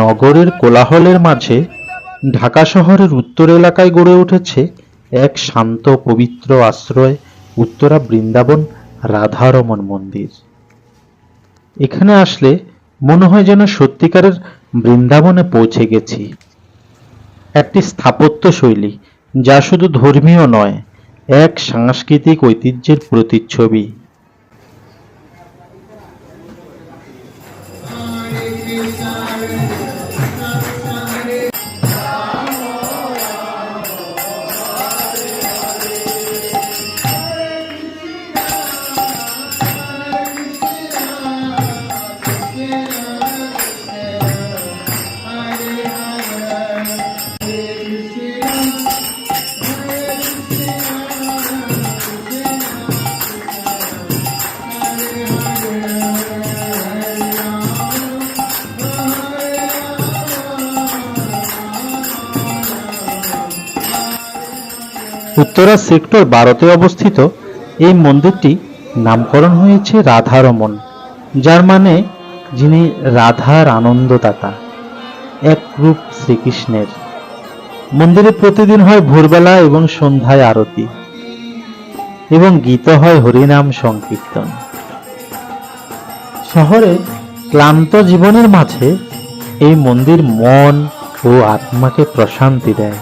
নগরের কোলাহলের মাঝে ঢাকা শহরের উত্তর এলাকায় গড়ে উঠেছে এক শান্ত পবিত্র আশ্রয় উত্তরা বৃন্দাবন রাধারমন মন্দির। এখানে আসলে মনে হয় যেন সত্যিকারের বৃন্দাবনে পৌঁছে গেছি। একটি স্থাপত্য শৈলী যা শুধু ধর্মীয় নয় এক সাংস্কৃতিক ঐতিহ্যের প্রতিচ্ছবি। উত্তরা সেক্টর বারোতে অবস্থিত এই মন্দিরটি নামকরণ হয়েছে রাধারমন, যার মানে যিনি রাধার আনন্দদাতা, এক রূপ শ্রীকৃষ্ণের। মন্দিরে প্রতিদিন হয় ভোরবেলা এবং সন্ধ্যায় আরতি, এবং গীত হয় হরিনাম সংকীর্তন। শহরে ক্লান্ত জীবনের মাঝে এই মন্দির মন ও আত্মাকে প্রশান্তি দেয়।